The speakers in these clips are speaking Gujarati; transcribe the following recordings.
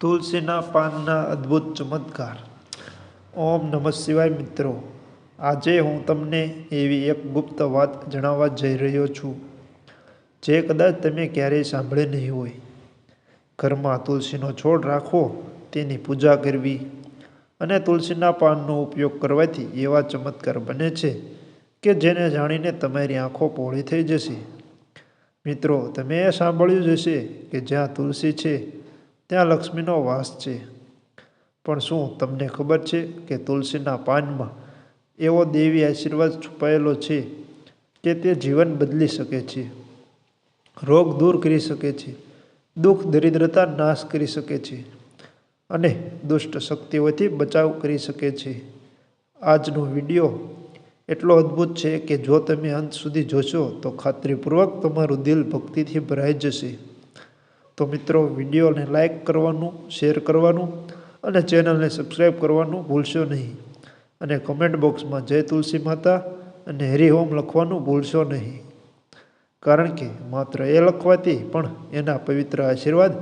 તુલસીના પાનના અદ્ભુત ચમત્કાર. ઓમ નમઃ શિવાય મિત્રો. આજે હું તમને એવી એક ગુપ્ત વાત જણાવવા જઈ રહ્યો છું. જે કદાચ તમે ક્યારેય સાંભળી નહીં હોય. ઘરમાં તુલસીનો છોડ રાખવો તેની પૂજા કરવી અને તુલસીના પાનનો ઉપયોગ કરવાથી એવા ચમત્કાર બને છે કે જેને જાણીને તમારી આંખો પહોળી થઈ જશે. મિત્રો, તમે એ સાંભળ્યું જ હશે કે જ્યાં તુલસી છે ત્યાં લક્ષ્મીનો વાસ છે. પણ શું તમને ખબર છે કે તુલસીના પાનમાં એવો દેવી આશીર્વાદ છુપાયેલો છે કે તે જીવન બદલી શકે છે? રોગ દૂર કરી શકે છે. દુઃખ, દરિદ્રતા નાશ કરી શકે છે. અને દુષ્ટ શક્તિઓથી બચાવ કરી શકે છે. આજનો વીડિયો એટલો અદ્ભુત છે કે જો તમે અંત સુધી જોશો તો ખાતરીપૂર્વક તમારું દિલ ભક્તિથી ભરાઈ જશે. તો મિત્રો, વિડીયોને લાઇક કરવાનું શેર કરવાનું અને ચેનલને સબસ્ક્રાઈબ કરવાનું ભૂલશો નહીં. અને કમેન્ટ બોક્સમાં જય તુલસી માતા અને હરિ હોમ લખવાનું ભૂલશો નહીં. કારણ કે માત્ર એ લખવાથી પણ એના પવિત્ર આશીર્વાદ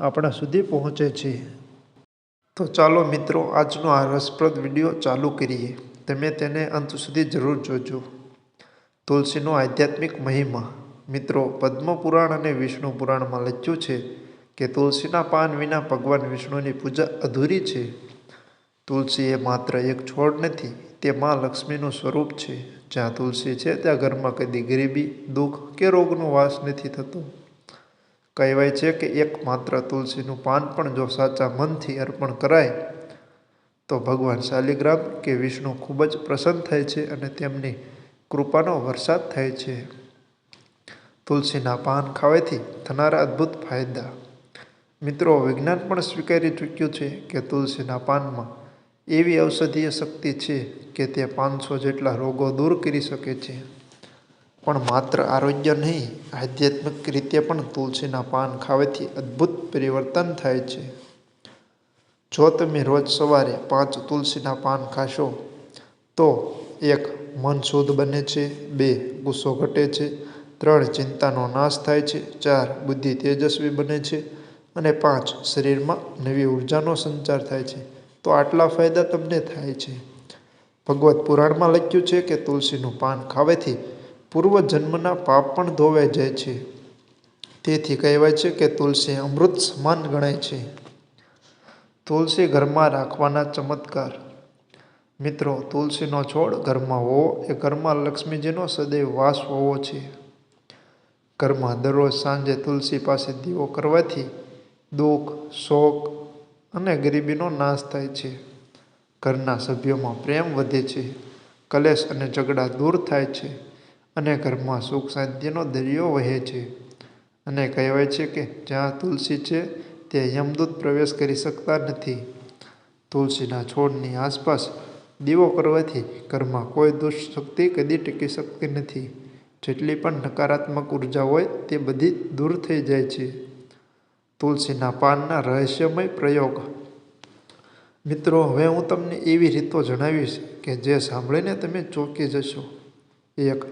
આપણા સુધી પહોંચે છે. તો ચાલો મિત્રો, આજનો આ રસપ્રદ વીડિયો ચાલુ કરીએ. તમે તેને અંત સુધી જરૂર જોજો. તુલસીનો આધ્યાત્મિક મહિમા. મિત્રો, પદ્મપુરાણ અને વિષ્ણુ પુરાણમાં લખ્યું છે કે તુલસીના પાન વિના ભગવાન વિષ્ણુની પૂજા અધૂરી છે. તુલસી એ માત્ર એક છોડ નથી, તે માં લક્ષ્મીનું સ્વરૂપ છે. જ્યાં તુલસી છે, ત્યાં ઘરમાં કદી ગરીબી, દુઃખ કે રોગનો વાસ નથી થતો. કહેવાય છે કે એક માત્ર તુલસીનું પાન પણ જો સાચા મનથી અર્પણ કરાય, તો ભગવાન શાલિગ્રામ કે વિષ્ણુ ખૂબ જ પ્રસન્ન થાય છે અને તેમની કૃપાનો વરસાદ થાય છે. તુલસીના પાન ખાવાથી થનારા અદ્ભુત ફાયદા. મિત્રો, વિજ્ઞાન પણ સ્વીકારી ચૂક્યું છે કે તુલસીના પાનમાં એવી ઔષધીય શક્તિ છે કે તે પાંચસો જેટલા રોગો દૂર કરી શકે છે. પણ માત્ર આરોગ્ય નહીં, આધ્યાત્મિક રીતે પણ તુલસીના પાન ખાવાથી અદ્ભુત પરિવર્તન થાય છે. જો તમે રોજ સવારે પાંચ તુલસીના પાન ખાશો, તો એક મન શુદ્ધ બને છે, બે ગુસ્સો ઘટે છે ત્રણ ચિંતાનો નાશ થાય છે, ચાર બુદ્ધિ તેજસ્વી બને છે અને પાંચ શરીરમાં નવી ઉર્જાનો સંચાર થાય છે. તો આટલા ફાયદા તમને થાય છે. ભગવત પુરાણમાં લખ્યું છે કે તુલસીનું પાન ખાવાથી પૂર્વજન્મના પાપ પણ ધોવાઈ જાય છે. તેથી કહેવાય છે કે તુલસી અમૃત સમાન ગણાય છે. તુલસી ઘરમાં રાખવાના ચમત્કાર. મિત્રો, તુલસીનો છોડ ઘરમાં હોવો એ ઘરમાં લક્ષ્મીજીનો સદૈવ વાસ હોવો છે. ઘરમાં દરરોજ સાંજે તુલસી પાસે દીવો કરવાથી દુઃખ, શોક અને ગરીબીનો નાશ થાય છે. ઘરના સભ્યોમાં પ્રેમ વધે છે, કલેશ અને ઝઘડા દૂર થાય છે અને ઘરમાં સુખ શાંતિનો દરિયો વહે છે. અને કહેવાય છે કે જ્યાં તુલસી છે, ત્યાં યમદૂત પ્રવેશ કરી શકતા નથી. તુલસીના છોડની આસપાસ દીવો કરવાથી ઘરમાં કોઈ દુષ્ટ શક્તિ કદી ટીકી શકતી નથી. જેટલી પણ નકારાત્મક ઊર્જા હોય તે બધી દૂર થઈ જાય છે. તુલસીના પાનના રહસ્યમય પ્રયોગ. મિત્રો, હવે હું તમને એવી રીતો જણાવીશ કે જે સાંભળીને તમે ચોંકી જશો. એક,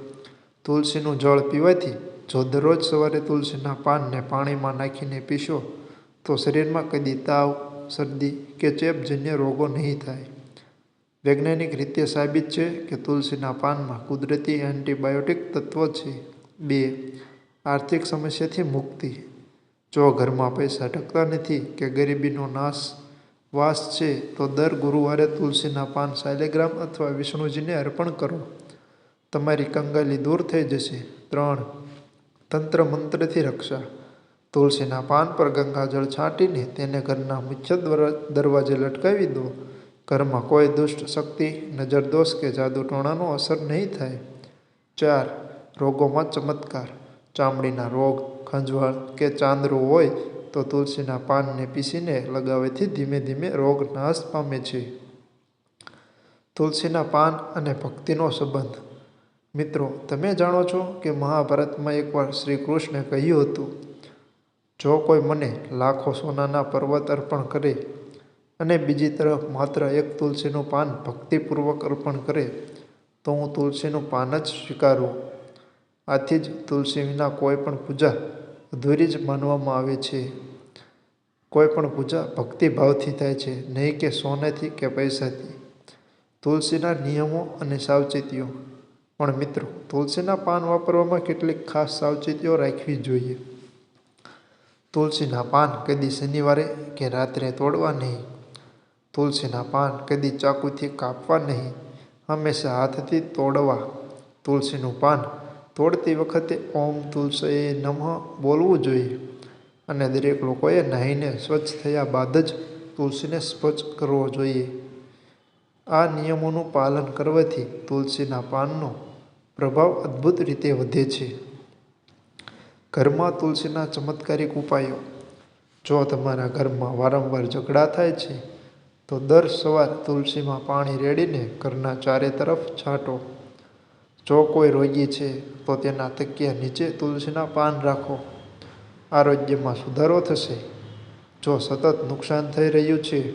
તુલસીનું જળ પીવાથી જો દરરોજ સવારે તુલસીના પાનને પાણીમાં નાખીને પીશો, તો શરીરમાં કદી તાવ, શરદી કે ચેપજન્ય રોગો નહીં થાય. વૈજ્ઞાનિક રીતે સાબિત છે કે તુલસીના પાનમાં કુદરતી એન્ટીબાયોટિક તત્વ છે. બે, આર્થિક સમસ્યાથી મુક્તિ. જો ઘરમાં પૈસા ટકતા નથી કે ગરીબીનો નાશ, વાસ છે, તો દર ગુરુવારે તુલસીના પાન શાલિગ્રામ અથવા વિષ્ણુજીને અર્પણ કરો. તમારી કંગાલી દૂર થઈ જશે. ત્રણ, તંત્ર મંત્રથી રક્ષા. તુલસીના પાન પર ગંગાજળ છાંટીને તેને ઘરના મુખ્ય દરવાજે લટકાવી દો. ઘરમાં કોઈ દુષ્ટ શક્તિ નજરદોષ કે જાદુ ટોણાનો અસર નહીં થાય. ચાર રોગોમાં ચમત્કાર. ચામડીના રોગ, ખંજવાળ કે ચાંદરું હોય તો તુલસીના પાનને પીસીને લગાવવાથી ધીમે ધીમે રોગ નાશ પામે છે. તુલસીના પાન અને ભક્તિનો સંબંધ. મિત્રો, તમે જાણો છો કે મહાભારતમાં એકવાર શ્રી કૃષ્ણે કહ્યું હતું, જો કોઈ મને લાખો સોનાના પર્વત અર્પણ કરે અને બીજી તરફ માત્ર એક તુલસીનું પાન ભક્તિપૂર્વક અર્પણ કરે, તો હું તુલસીનું પાન જ સ્વીકારું. આથી જ તુલસી વિના કોઈ પણ પૂજા અધૂરી જ માનવામાં આવે છે. કોઈ પણ પૂજા ભક્તિભાવથી થાય છે, નહીં કે સોનેથી કે પૈસાથી. તુલસીના નિયમો અને સાવચેતીઓ. પણ મિત્રો, તુલસીના પાન વાપરવામાં કેટલીક ખાસ સાવચેતીઓ રાખવી જોઈએ. તુલસીના પાન કદી શનિવારે કે રાત્રે તોડવા નહીં. તુલસીના પાન કદી ચાકુથી કાપવા નહીં. હંમેશા હાથથી તોડવા. તુલસીનું પાન તોડતી વખતે ઓમ તુલસીએ નમઃ બોલવું જોઈએ. અને દરેક લોકોએ નાહીને સ્વચ્છ થયા બાદ જ તુલસીને સ્પર્શ કરવો જોઈએ. આ નિયમોનું પાલન કરવાથી તુલસીના પાનનો પ્રભાવ અદ્ભુત રીતે વધે છે. ઘરમાં તુલસીના ચમત્કારિક ઉપાયો. જો તમારા ઘરમાં વારંવાર ઝઘડા થાય છે તો દર સવાર તુલસીમાં પાણી રેડીને ઘરના ચારે તરફ છાંટો. જો કોઈ રોગી છે, તો તેના તકિયા નીચે તુલસીના પાન રાખો. આરોગ્યમાં સુધારો થશે. જો સતત નુકસાન થઈ રહ્યું છે,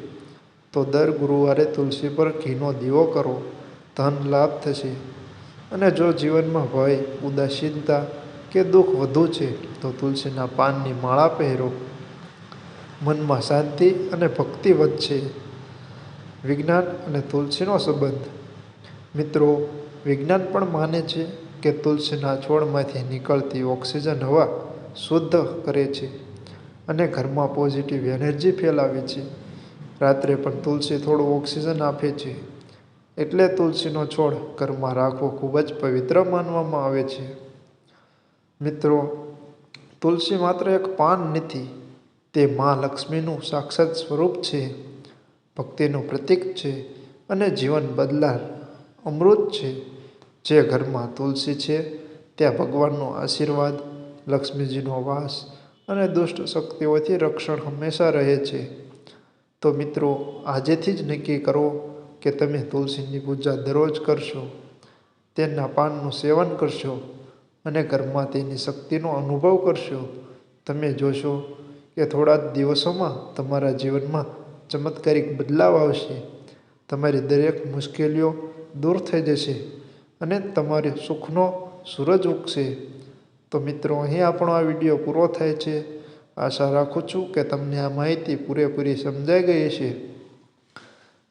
તો દર ગુરુવારે તુલસી પર ઘીનો દીવો કરો. ધન લાભ થશે. અને જો જીવનમાં ભય, ઉદાસીનતા કે દુઃખ વધુ છે, તો તુલસીના પાનની માળા પહેરો. મનમાં શાંતિ અને ભક્તિ વધશે. વિજ્ઞાન અને તુલસીનો સંબંધ. મિત્રો, વિજ્ઞાન પણ માને છે કે તુલસીના છોડમાંથી નીકળતી ઓક્સિજન હવા શુદ્ધ કરે છે અને ઘરમાં પોઝિટિવ એનર્જી ફેલાવે છે. રાત્રે પણ તુલસી થોડું ઓક્સિજન આપે છે. એટલે તુલસીનો છોડ ઘરમાં રાખવો ખૂબ જ પવિત્ર માનવામાં આવે છે. મિત્રો, તુલસી માત્ર એક પાન નથી, તે મા લક્ષ્મીનું સાક્ષાત સ્વરૂપ છે. ભક્તિનું પ્રતીક છે અને જીવન બદલાર અમૃત છે. જે ઘરમાં તુલસી છે, ત્યાં ભગવાનનો આશીર્વાદ, લક્ષ્મીજીનો વાસ અને દુષ્ટ શક્તિઓથી રક્ષણ હંમેશા રહે છે. તો મિત્રો, આજેથી જ નક્કી કરો કે તમે તુલસીની પૂજા દરરોજ કરશો તેના પાનનું સેવન કરશો અને ઘરમાં તેની શક્તિનો અનુભવ કરશો. તમે જોશો કે થોડા જ દિવસોમાં તમારા જીવનમાં ચમત્કારિક બદલાવ આવશે. તમારી દરેક મુશ્કેલીઓ દૂર થઈ જશે અને તમારે સુખનો સૂરજ ઉગશે. તો મિત્રો, અહીં આપણો આ વીડિયો પૂરો થાય છે. આશા રાખું છું કે તમને આ માહિતી પૂરેપૂરી સમજાઈ ગઈ છે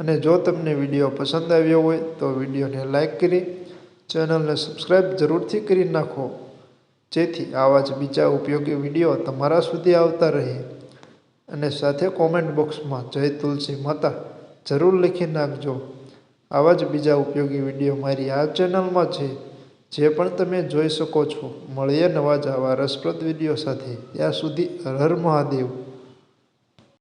અને જો તમને વીડિયો પસંદ આવ્યો હોય તો વિડીયોને લાઇક કરી, ચેનલને સબસ્ક્રાઈબ જરૂરથી કરી નાખો. જેથી આવા જ બીજા ઉપયોગી વીડિયો તમારા સુધી આવતા રહે. અને સાથે કોમેન્ટ બોક્સમાં જય તુલસી માતા જરૂર લખી નાખજો. આવા જ બીજા ઉપયોગી વીડિયો મારી આ ચેનલમાં છે. જે પણ તમે જોઈ શકો છો. મળીએ નવા જ આવા રસપ્રદ વીડિયો સાથે. ત્યાં સુધી હર મહાદેવ.